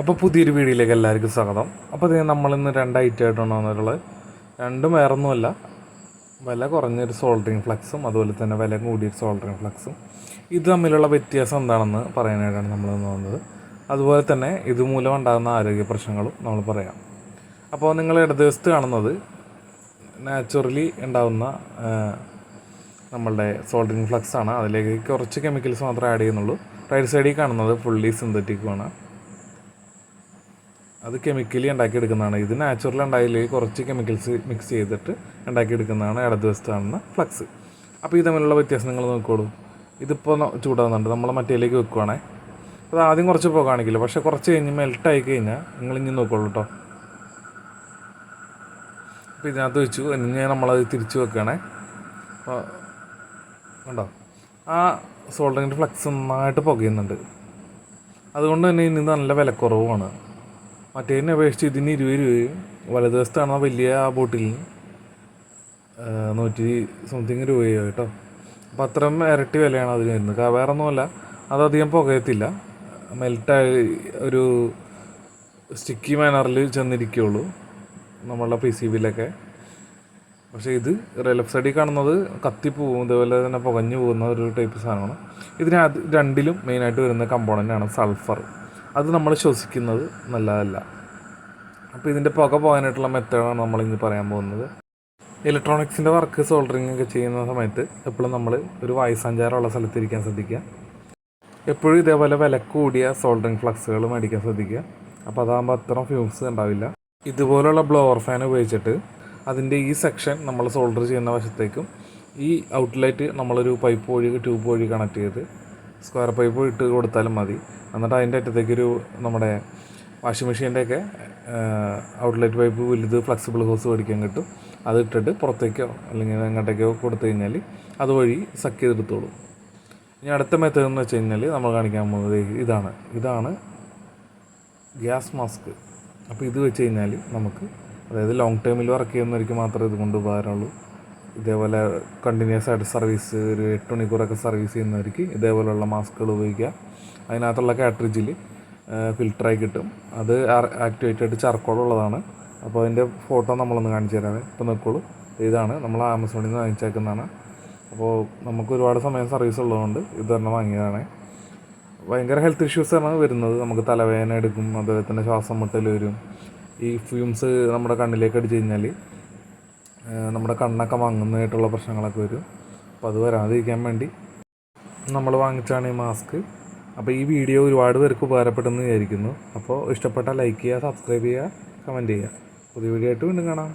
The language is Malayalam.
അപ്പോൾ പുതിയൊരു വീഡിയോയിലേക്ക് എല്ലാവർക്കും സ്വാഗതം. അപ്പോൾ ഇത് നമ്മളിന്ന് രണ്ട് ഐറ്റം ആയിട്ടാണ് വന്നിട്ടുള്ളത്. രണ്ടും വേറൊന്നുമല്ല. വില കുറഞ്ഞൊരു സോൾഡറിങ് ഫ്ലക്സും അതുപോലെ തന്നെ വില കൂടിയൊരു സോൾഡറിങ് ഫ്ലക്സും ഇത് തമ്മിലുള്ള വ്യത്യാസം എന്താണെന്ന് പറയാനായിട്ടാണ് നമ്മൾ ഇന്ന് വന്നത്. അതുപോലെ തന്നെ ഇതുമൂലം ഉണ്ടാകുന്ന ആരോഗ്യ പ്രശ്നങ്ങളും നമ്മൾ പറയാം. അപ്പോൾ നിങ്ങൾ ഇടതുവശത്ത് കാണുന്നത് നാച്ചുറലി ഉണ്ടാകുന്ന നമ്മളുടെ സോൾഡറിങ് ഫ്ലക്സ് ആണ്. അതിലേക്ക് കുറച്ച് കെമിക്കൽസ് മാത്രമേ ആഡ് ചെയ്യുന്നുള്ളൂ. റൈറ്റ് സൈഡിൽ കാണുന്നത് ഫുള്ളി സിന്തറ്റിക്കുമാണ് അത് കെമിക്കലി ഉണ്ടാക്കിയെടുക്കുന്നതാണ്. ഇത് നാച്ചുറൽ ഉണ്ടായില്ലേ കുറച്ച് കെമിക്കൽസ് മിക്സ് ചെയ്തിട്ട് ഉണ്ടാക്കിയെടുക്കുന്നതാണ് ഇടതുവശത്താണെന്ന ഫ്ലക്സ് അപ്പോൾ ഇത് തമ്മിലുള്ള വ്യത്യാസം നിങ്ങൾ നോക്കോളൂ. ഇതിപ്പോൾ ചൂടാകുന്നുണ്ട് നമ്മൾ മറ്റേലേക്ക് വെക്കുവാണേ. അത് ആദ്യം കുറച്ച് പോകാൻ കാണിക്കില്ല. പക്ഷേ കുറച്ച് കഴിഞ്ഞ് മെൽട്ടായി കഴിഞ്ഞാൽ നിങ്ങൾ ഇനി നോക്കോളൂ കേട്ടോ അപ്പോൾ ഇതിനകത്ത് വെച്ചു. ഇനി നമ്മളത് തിരിച്ച് വെക്കുകയാണേ അപ്പോൾ കണ്ടോ? ആ സോൾഡറിന്റെ ഫ്ലക്സ് നന്നായിട്ട് പുകയുന്നുണ്ട്. അതുകൊണ്ട് തന്നെ ഇനി നല്ല വിലക്കുറവുമാണ്. മറ്റേതിനെ അപേക്ഷിച്ച് ഇതിന് ഇരുപത് രൂപയും വലതുവശത്താണ് ആ വലിയ ആ ബോട്ടിൽ? നൂറ്റി സംതിങ് രൂപയോ കേട്ടോ. അപ്പം അത്രയും ഇരട്ടി വിലയാണ് അതിന് വരുന്നത്. വേറെ ഒന്നുമല്ല അതധികം പുകയത്തില്ല. മെൽറ്റായി ഒരു സ്റ്റിക്കി മാനറിൽ ചെന്നിരിക്കുകയുള്ളൂ നമ്മളുടെ പി സി ബിയിലൊക്കെ പക്ഷേ ഇത് ലെഫ്റ്റ് സൈഡിൽ കാണുന്നത് കത്തിപ്പോവും ഇതേപോലെ തന്നെ പുകഞ്ഞു പോകുന്ന ഒരു ടൈപ്പ് സാധനമാണ്. ഇതിന് രണ്ടിലും മെയിനായിട്ട് വരുന്ന കമ്പോണന്റ് ആണ് സൾഫർ. അത് നമ്മൾ ശ്വസിക്കുന്നത് നല്ലതല്ല. അപ്പോൾ ഇതിന്റെ പുക പോകാനായിട്ടുള്ള മെത്തേഡാണ് നമ്മൾ ഇന്ന് പറയാൻ പോകുന്നത്. ഇലക്ട്രോണിക്സിന്റെ വർക്ക് സോൾഡറിങ് ഒക്കെ ചെയ്യുന്ന സമയത്ത് എപ്പോഴും നമ്മൾ ഒരു വായുസഞ്ചാരമുള്ള സ്ഥലത്തിരിക്കാൻ ശ്രദ്ധിക്കുക. എപ്പോഴും ഇതേപോലെ വില കൂടിയ സോൾഡറിങ് ഫ്ലക്സുകൾ മേടിക്കാൻ ശ്രദ്ധിക്കുക. അപ്പോൾ അതാകുമ്പോൾ അത്ര ഫ്യൂംസ് ഉണ്ടാവില്ല. ഇതുപോലുള്ള ബ്ലോവർ ഫാൻ ഉപയോഗിച്ചിട്ട് അതിന്റെ ഈ സെക്ഷൻ നമ്മൾ സോൾഡർ ചെയ്യുന്ന വശത്തേക്കും ഈ ഔട്ട്ലെറ്റ് നമ്മളൊരു പൈപ്പ് വഴി ട്യൂബ് വഴി കണക്ട് ചെയ്ത് സ്ക്വയർ പൈപ്പ് ഇട്ട് കൊടുത്താലും മതി. എന്നിട്ട് അതിന്റെ അറ്റത്തേക്കൊരു നമ്മുടെ വാഷിംഗ് മെഷീന്റെയൊക്കെ ഔട്ട്ലെറ്റ് പൈപ്പ് വലുത് ഫ്ലെക്സിബിൾ ഹോസ് മേടിക്കാൻ കിട്ടും. അത് ഇട്ടിട്ട് പുറത്തേക്കോ അല്ലെങ്കിൽ എങ്ങോട്ടേക്കോ കൊടുത്തു കഴിഞ്ഞാൽ അതുവഴി സക്ക് ചെയ്തെടുത്തോളും. ഇനി അടുത്ത മെത്തേഡ് എന്ന് വെച്ച് കഴിഞ്ഞാൽ നമ്മൾ കാണിക്കാൻ പോകുന്നത് ഇതാണ്. ഇതാണ് ഗ്യാസ് മാസ്ക്. അപ്പോൾ ഇത് വെച്ച് കഴിഞ്ഞാൽ നമുക്ക് അതായത് ലോങ് ടേമിൽ വർക്ക് ചെയ്യുന്നവർക്ക് മാത്രമേ ഇതുകൊണ്ട് ഉപകാരമുള്ളൂ ഇതേപോലെ കണ്ടിന്യൂസ് ആയിട്ട് സർവീസ് ഒരു എട്ട് മണിക്കൂറൊക്കെ സർവീസ് ചെയ്യുന്നവർക്ക് ഇതേപോലെയുള്ള മാസ്കുകൾ ഉപയോഗിക്കുക. അതിനകത്തുള്ള കാട്രിഡ്ജിൽ ഫിൽറ്ററായി കിട്ടും. അത് ആക്ടിവേറ്റഡ് ചർക്കോൾ ഉള്ളതാണ്. അപ്പോൾ അതിന്റെ ഫോട്ടോ നമ്മളൊന്ന് കാണിച്ചു തരാമേ ഇപ്പോൾ നിൽക്കുള്ളൂ ഇതാണ് നമ്മൾ ആമസോണിൽ നിന്ന് വാങ്ങിച്ചേക്കുന്നതാണ്. അപ്പോൾ നമുക്ക് ഒരുപാട് സമയം സർവീസ് ഉള്ളതുകൊണ്ട് ഇത് തന്നെ വാങ്ങിയതാണ്. ഭയങ്കര ഹെൽത്ത് ഇഷ്യൂസാണ് വരുന്നത്. നമുക്ക് തലവേദന എടുക്കും. അതുപോലെ തന്നെ ശ്വാസം മുട്ടൽ വരും. ഈ ഫ്യൂംസ് നമ്മുടെ കണ്ണിലേക്ക് അടിച്ചു കഴിഞ്ഞാൽ നമ്മുടെ കണ്ണൊക്കെ മങ്ങുന്നതായിട്ടുള്ള പ്രശ്നങ്ങളൊക്കെ വരും. അപ്പോൾ അത് വരാതിരിക്കാൻ വേണ്ടി നമ്മൾ വാങ്ങിച്ചാണ് ഈ മാസ്ക് അപ്പോൾ ഈ വീഡിയോ ഒരുപാട് പേർക്ക് ഉപകാരപ്പെട്ടെന്ന് വിചാരിക്കുന്നു. അപ്പോൾ ഇഷ്ടപ്പെട്ടാൽ ലൈക്ക് ചെയ്യുക സബ്സ്ക്രൈബ് ചെയ്യുക കമന്റ് ചെയ്യുക. പുതിയ വീഡിയോ ആയിട്ട് വീണ്ടും കാണാം.